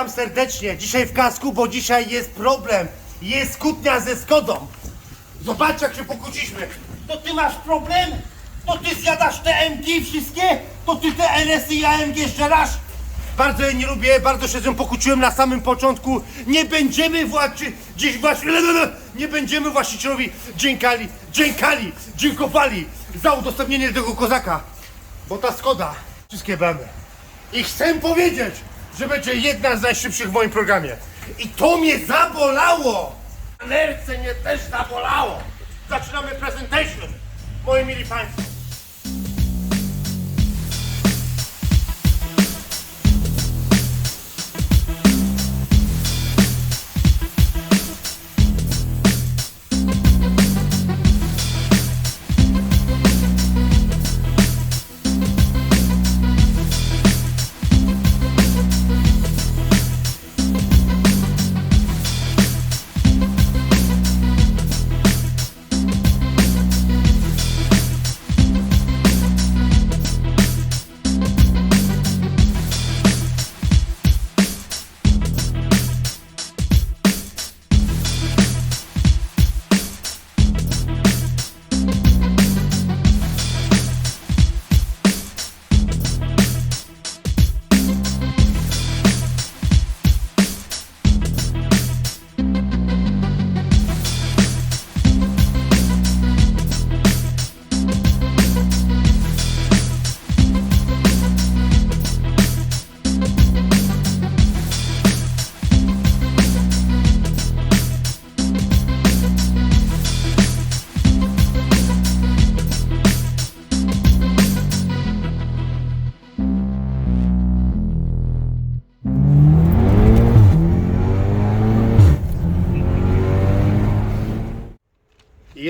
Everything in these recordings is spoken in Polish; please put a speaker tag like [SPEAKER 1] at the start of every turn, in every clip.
[SPEAKER 1] Witam serdecznie. Dzisiaj w kasku, bo dzisiaj jest problem. Jest kłótnia ze Skodą. Zobacz jak się pokłóciliśmy. To ty masz problem? To ty zjadasz te MG wszystkie? To ty te LS i AMG żerasz? Bardzo jej nie lubię, bardzo się z nią pokłóciłem na samym początku. Nie będziemy władcy, dziś właśnie, nie będziemy właścicielowi dziękali, dziękali, dziękowali za udostępnienie tego kozaka. Bo ta Skoda, wszystkie bramy. I chcę powiedzieć, że będzie jedna z najszybszych w moim programie. I to mnie zabolało! Nerce mnie też zabolało! Zaczynamy presentation, moi mili państwo.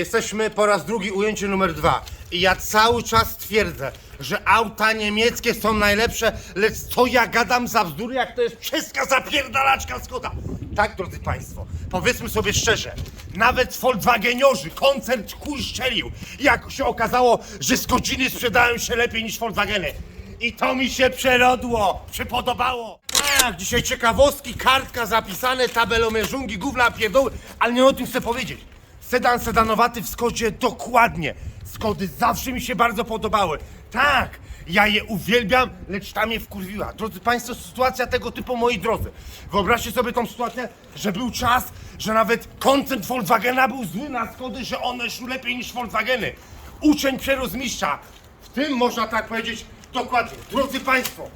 [SPEAKER 1] Jesteśmy po raz drugi ujęcie numer dwa. I ja cały czas twierdzę, że auta niemieckie są najlepsze, lecz co ja gadam za bzdury, jak to jest czeska zapierdalaczka Skoda. Tak, drodzy Państwo, powiedzmy sobie szczerze, nawet Volkswageniorzy koncert chuj szczelił, jak się okazało, że Skodziny sprzedają się lepiej niż Volkswageny. I to mi się przerodło, przypodobało. Tak, dzisiaj ciekawostki, kartka zapisane, tabelomierzungi, gówna pierdoły, ale nie o tym chcę powiedzieć. Sedan sedanowaty w Skodzie dokładnie. Skody zawsze mi się bardzo podobały. Tak, ja je uwielbiam, lecz ta mnie wkurwiła. Drodzy Państwo, sytuacja tego typu moi drodzy. Wyobraźcie sobie tą sytuację, że był czas, że nawet koncert Volkswagena był zły na Skody, że one szły lepiej niż Volkswageny. Uczeń przerósł mistrza. W tym można tak powiedzieć dokładnie. Drodzy Państwo,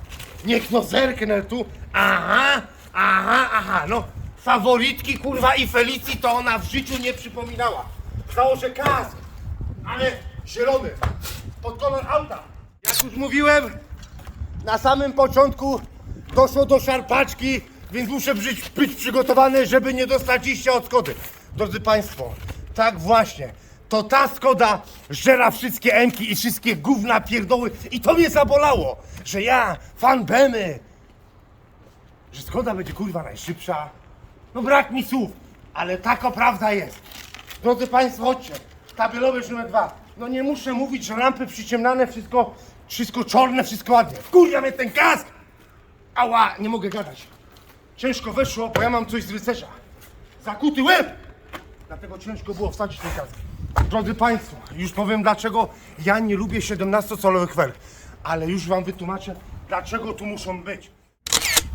[SPEAKER 1] niech no zerknę tu. Aha, aha, aha, no. Faworytki, kurwa, i Felicji to ona w życiu nie przypominała. Założę kask, ale zielony, pod kolor auta. Jak już mówiłem, na samym początku doszło do szarpaczki, więc muszę być, być przygotowany, żeby nie dostać iścia od Skody. Drodzy Państwo, tak właśnie, to ta Skoda żera wszystkie emki i wszystkie gówna pierdoły i to mnie zabolało, że ja, fan Bemy, że Skoda będzie kurwa najszybsza. No brak mi słów, ale taka prawda jest. Drodzy Państwo, chodźcie. Tabelowy numer dwa. No nie muszę mówić, że lampy przyciemnane, wszystko, wszystko czarne, wszystko ładnie. Wkurwia mnie ten kask! Ała, nie mogę gadać. Ciężko weszło, bo ja mam coś z rycerza. Zakuty łeb! Dlatego ciężko było wsadzić ten kask. Drodzy Państwo, już powiem dlaczego ja nie lubię 17-calowych felg. Ale już Wam wytłumaczę, dlaczego tu muszą być.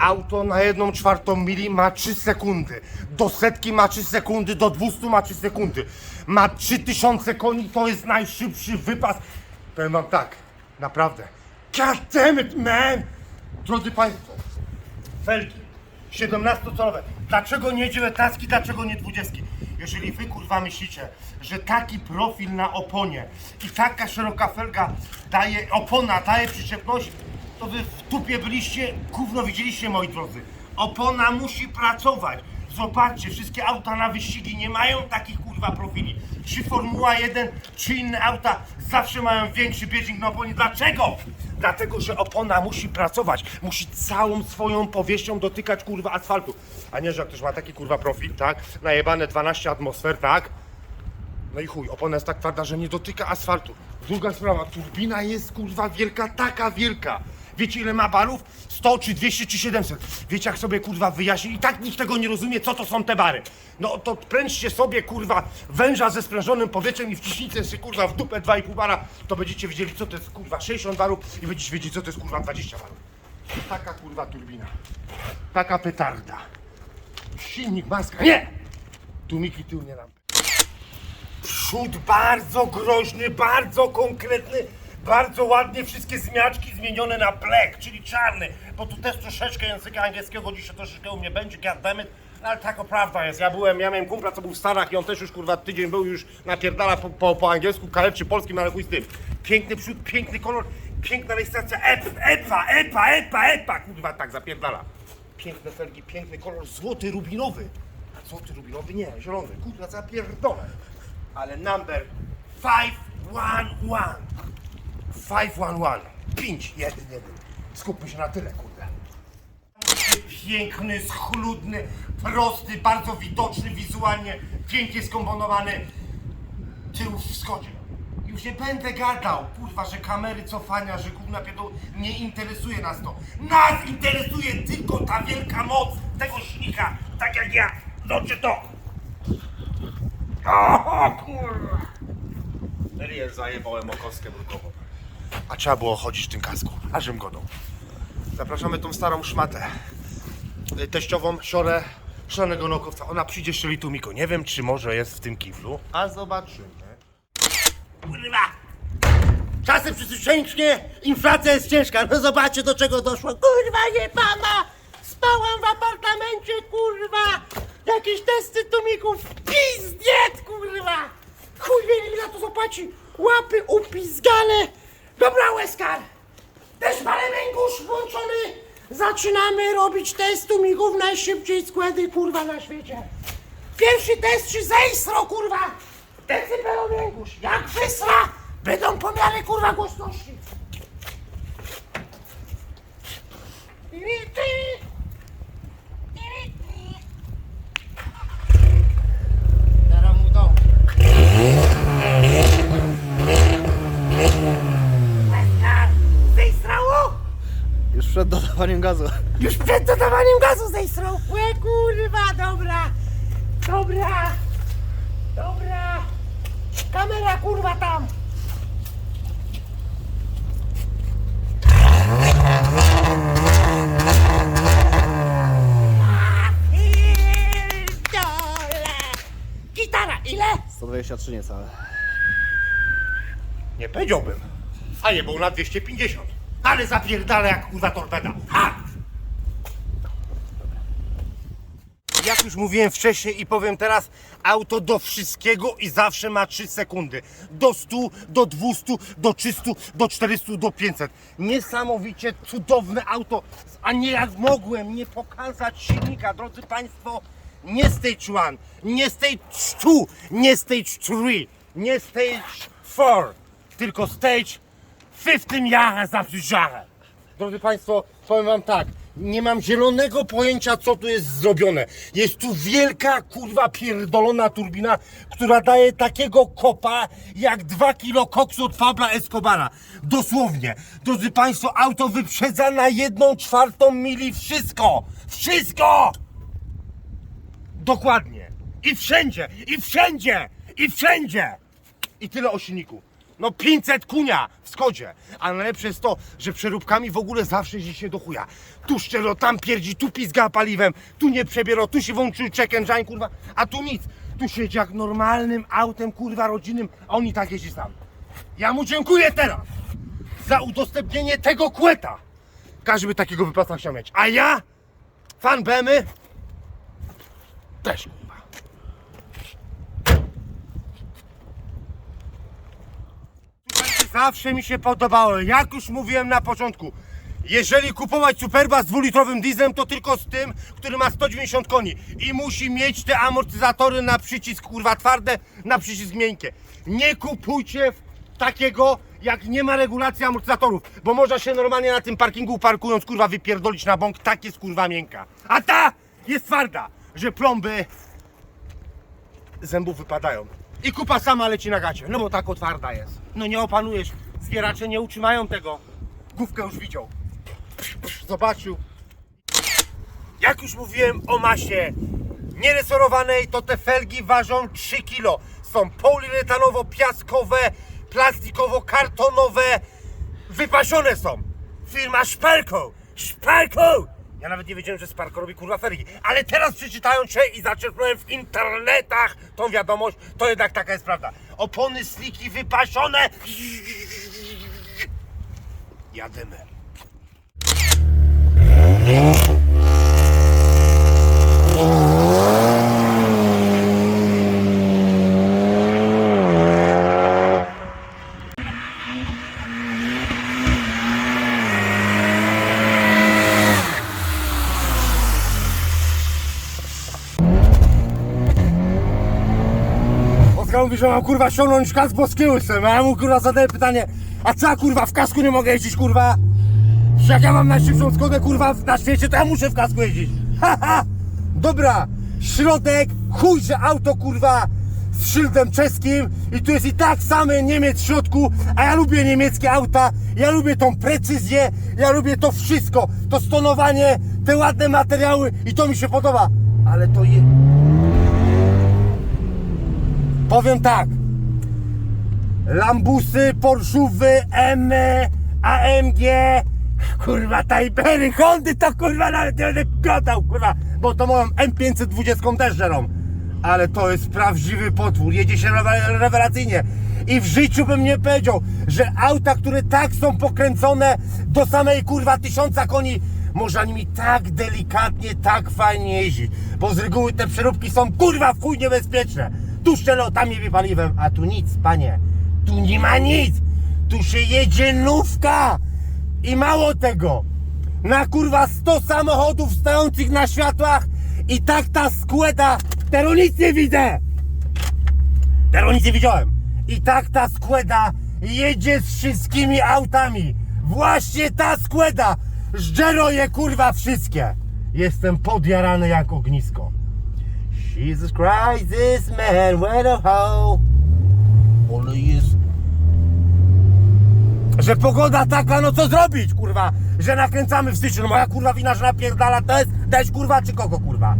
[SPEAKER 1] Auto na jedną czwartą mili ma 3 sekundy. Do setki ma 3 sekundy, do 200 ma 3 sekundy. Ma 3000 koni, to jest najszybszy wypas. Powiem wam tak, naprawdę. God damn it, man! Drodzy Państwo, felgi 17-calowe. Dlaczego nie 19, dlaczego nie 20? Jeżeli wy kurwa myślicie, że taki profil na oponie i taka szeroka felga daje, opona daje przyczepność, to wy w tupie byliście, gówno widzieliście moi drodzy. Opona musi pracować. Zobaczcie, wszystkie auta na wyścigi nie mają takich kurwa profili. Czy Formuła 1, czy inne auta zawsze mają większy bieżnik na oponie. Dlaczego? Dlatego, że opona musi pracować. Musi całą swoją powierzchnią dotykać kurwa asfaltu. A nie, że jak ktoś ma taki kurwa profil, tak? Najebane 12 atmosfer, tak? No i chuj, opona jest tak twarda, że nie dotyka asfaltu. Druga sprawa, turbina jest kurwa wielka, taka wielka, Wiecie ile ma balów? 100 czy 200 czy 700. Wiecie jak sobie kurwa wyjaśni? I tak nikt tego nie rozumie, co to są te bary. No to pręczcie sobie kurwa węża ze sprężonym powietrzem i wciśnijcie jeszcze kurwa w dupę 2,5 bara, to będziecie wiedzieli co to jest kurwa 60 barów i będziecie wiedzieć co to jest kurwa 20 barów. Taka kurwa turbina. Taka petarda. Silnik, maska. Nie! Tłumiki tył nie lampy. Przód bardzo groźny, bardzo konkretny, bardzo ładnie wszystkie zmiaczki zmienione na black, czyli czarny, bo tu też troszeczkę języka angielskiego dzisiaj troszeczkę u mnie będzie, goddammit, no ale taka prawda jest, ja byłem, ja miałem kumpla, co był w Stanach i on też już kurwa tydzień był już napierdala po, po, po angielsku, kaleczy polskim, ale chuj z tym. Piękny przód, piękny kolor, piękna rejestracja, ep, epa, epa, epa, epa, kurwa tak zapierdala. Piękne felgi, piękny kolor, złoty rubinowy. Złoty rubinowy? Nie, zielony, kurwa zapierdolę. Ale number 511. 511. 5, 1, 1. Skupmy się na tyle, kurde. Piękny, schludny, prosty, bardzo widoczny wizualnie, pięknie skomponowany tył w wschodzie. Już nie będę gadał, kurwa, że kamery cofania, że gówna pierdol... Nie interesuje nas to. Nas interesuje tylko ta wielka moc tego silnika, tak jak ja. Zobaczcie to. O, kurwa. Riel zajebałem o kostkę brukową. A trzeba było chodzić w tym kasku, ażem godą. Zapraszamy tą starą szmatę. Y, Teściową, siorę, szalonego naukowca. Ona przyjdzie strzeli tu Miko. Nie wiem, czy może jest w tym kiblu, a zobaczymy. Kurwa! Czasy przyspieszenie, inflacja jest ciężka. No zobaczcie do czego doszło. Kurwa nie pana! Spałam w apartamencie, kurwa! Jakieś testy tumików, pizdiet, kurwa! Chuj wie ile to zapłaci! Łapy upizgane! Dobra, Łeskar! Też parę węgórz włączony! Zaczynamy robić test tumików najszybciej składy, kurwa, na świecie! Pierwszy test czy zejstro, kurwa! Decybelowęgórz, jak wysra, będą pomiary, kurwa, głośności! Teraz mu to. Zejstrało?
[SPEAKER 2] Już przed dodawaniem gazu.
[SPEAKER 1] Już przed dodawaniem gazu zejstrał. Łe kurwa, dobra. Dobra. Dobra. Kamera kurwa tam. Gitara, ile?
[SPEAKER 2] 123 niecałe.
[SPEAKER 1] Nie powiedziałbym. A nie był na 250. Ale zapierdala jak kurwa torpeda. Ha! Jak już mówiłem wcześniej i powiem teraz, auto do wszystkiego i zawsze ma 3 sekundy. Do 100, do 200, do 300, do 400, do 500. Niesamowicie cudowne auto. A nie jak mogłem nie pokazać silnika, drodzy Państwo. Nie stage 1, nie stage 2, nie stage 3, nie stage 4, tylko stage 15 Jahre za. Drodzy Państwo, powiem Wam tak. Nie mam zielonego pojęcia, co tu jest zrobione. Jest tu wielka, kurwa, pierdolona turbina, która daje takiego kopa, jak 2 kilo koksu od Pabla Escobara. Dosłownie. Drodzy Państwo, auto wyprzedza na jedną czwartą mili wszystko. Wszystko! Dokładnie. I wszędzie, i wszędzie, i wszędzie. I tyle o silniku. No 500 kunia w Skodzie. A najlepsze jest to, że przeróbkami w ogóle zawsze jeździ się do chuja. Tu szczero, tam pierdzi, tu pizga paliwem, tu nie przebiero, tu się włączył check engine, kurwa, a tu nic. Tu siedzi jak normalnym autem, kurwa, rodzinnym, a oni tak jeździ sam. Ja mu dziękuję teraz za udostępnienie tego kłeta. Każdy by takiego wypasa chciał mieć. A ja, fan Bemy, też kurwa. Słuchajcie, Zawsze mi się podobało, jak już mówiłem na początku. Jeżeli kupować Superba z dwulitrowym dieslem, to tylko z tym, który ma 190 koni i musi mieć te amortyzatory na przycisk kurwa twarde, na przycisk miękkie. Nie kupujcie takiego, jak nie ma regulacji amortyzatorów, bo można się normalnie na tym parkingu parkując kurwa wypierdolić na bąk, tak jest kurwa miękka. A ta jest twarda, że plomby zębów wypadają. I kupa sama leci na gacie, no bo tak twarda jest. No nie opanujesz, zbieracze nie utrzymają tego. Główkę już widział. zobaczył. Jak już mówiłem o masie nieresorowanej, to te felgi ważą 3 kg. Są poliuretanowo-piaskowe, plastikowo-kartonowe, wypasione są. Firma Szperko. Szperko! Ja nawet nie wiedziałem, że Sparko robi kurwa felgi. Ale teraz przeczytając się i zaczerpnąłem w internetach tą wiadomość, to jednak taka jest prawda. Opony sliki wypasione. Jadymy. Oskar mówi, że mam kurwa ściągnąć kask boski łysem, a ja mu kurwa zadaję pytanie, a co kurwa w kasku nie mogę jeździć kurwa? Że jak ja mam najszybszą Skodę kurwa na świecie, to ja muszę w kasku jeździć. Haha! Dobra, środek, chuj, że auto kurwa z szyldem czeskim i tu jest i tak samy Niemiec w środku, a ja lubię niemieckie auta, ja lubię tą precyzję, ja lubię to wszystko, to stonowanie, te ładne materiały i to mi się podoba. Ale to je... Powiem tak. Lambusy, Porszówy, M, AMG, kurwa, Tajbery, Hondy, to kurwa nawet nie będę gadał, kurwa, bo to moją M520 też żerą. Ale to jest prawdziwy potwór, jedzie się rewe- rewelacyjnie. I w życiu bym nie powiedział, że auta, które tak są pokręcone do samej kurwa tysiąca koni, można nimi tak delikatnie, tak fajnie jeździć. Bo z reguły te przeróbki są kurwa w chuj niebezpieczne. Tu szczelotami wypaliwem, a tu nic, panie. Tu nie ma nic. Tu się jedzie nówka. I mało tego. Na kurwa 100 samochodów stojących na światłach i tak ta skłeda, teraz nic nie widzę. Teraz nic nie widziałem. I tak ta skłeda jedzie z wszystkimi autami. Właśnie ta skłeda. Żdżero je kurwa wszystkie. Jestem podjarany jak ognisko. Jesus Christ, this man went a hole. Ale jest... Że pogoda taka, no co zrobić, kurwa? Że nakręcamy w styczniu, no moja kurwa wina, że napierdala to jest dać kurwa czy kogo kurwa?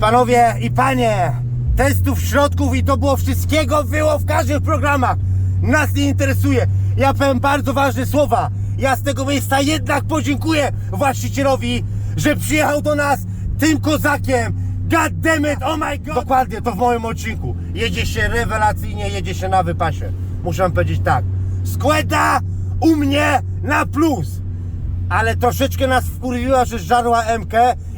[SPEAKER 1] Panowie i panie, testów środków i to było wszystkiego było w każdych programach. Nas nie interesuje. Ja powiem bardzo ważne słowa. Ja z tego miejsca jednak podziękuję właścicielowi, że przyjechał do nas tym kozakiem. God damn it, oh my god! Dokładnie, to w moim odcinku. Jedzie się rewelacyjnie, jedzie się na wypasie. Muszę powiedzieć tak. Składa u mnie na plus ale troszeczkę nas wkurwiła, że żarła MK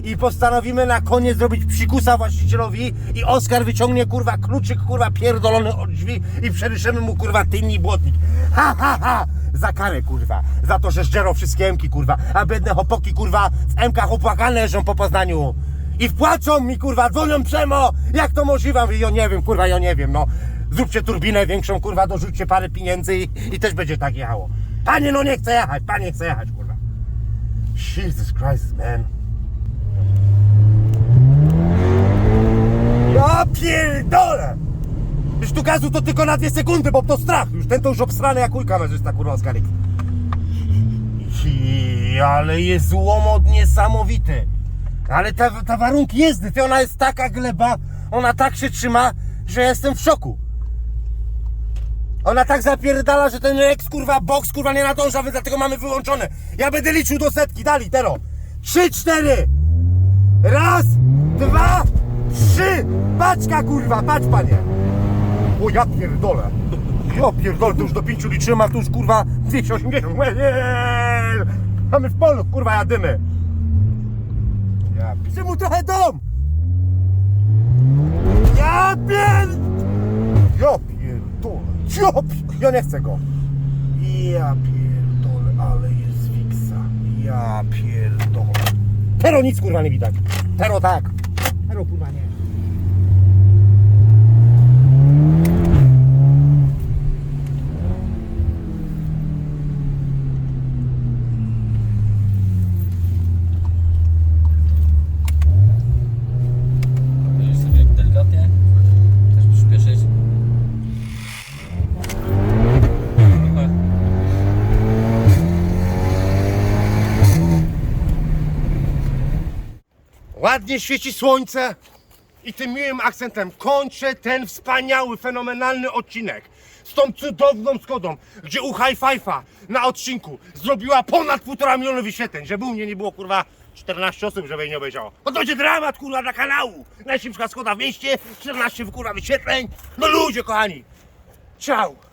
[SPEAKER 1] i postanowimy na koniec zrobić psikusa właścicielowi i Oskar wyciągnie kurwa kluczyk kurwa pierdolony od drzwi i przeryszymy mu kurwa tylni błotnik. Ha ha ha! Za karę kurwa, za to, że zdzerał wszystkie MK kurwa, a biedne hopoki kurwa w MKach opłakane leżą po Poznaniu. I wpłaczą mi kurwa, dzwonią przemo, jak to możliwe? Ja nie wiem kurwa, ja nie wiem no. Zróbcie turbinę większą kurwa, dorzućcie parę pieniędzy i, i też będzie tak jechało. Panie no nie chcę jechać, panie chce jechać kurwa. Jesus Christ, man. Ja pierdolę! Już tu gazu to tylko na dwie sekundy, bo to strach. Już ten to już obstrany jak ujka kamerzysta, kurwa, Oskarik. I, ale jest łomot niesamowity. Ale te, te warunki jezdy, ty ona jest taka gleba, ona tak się trzyma, że jestem w szoku. Ona tak zapierdala, że ten Rex kurwa box kurwa nie nadąża, więc dlatego mamy wyłączone. Ja będę liczył do setki, dali, tero. Trzy, cztery. Raz, dwa, trzy. Paczka kurwa, patrz panie. O ja pierdolę. Ja pierdolę, to już do pięciu liczyłem, a tu już kurwa 280. Łe, nie. Mamy w polu, kurwa jadymy. Ja piszę mu trochę dom. Ja pierd... Ja pierdolę. Pi- ja nie chcę go. Ja pierdolę, ale jest wiksa. Ja pierdolę. Tero nic kurwa nie widać. Tero tak. Tero kurwa nie.
[SPEAKER 3] Będziesz sobie delikatnie też przyspieszyć. Trochę.
[SPEAKER 1] Ładnie świeci słońce i tym miłym akcentem kończę ten wspaniały, fenomenalny odcinek z tą cudowną Skodą, gdzie u High Fife'a na odcinku zrobiła ponad półtora miliona wyświetleń, żeby u mnie nie było kurwa 14 osób, żeby jej nie obejrzało. Bo to będzie dramat kurwa dla kanału. Najszybsza Skoda w mieście, 14 kurwa wyświetleń. No ludzie kochani. Ciao.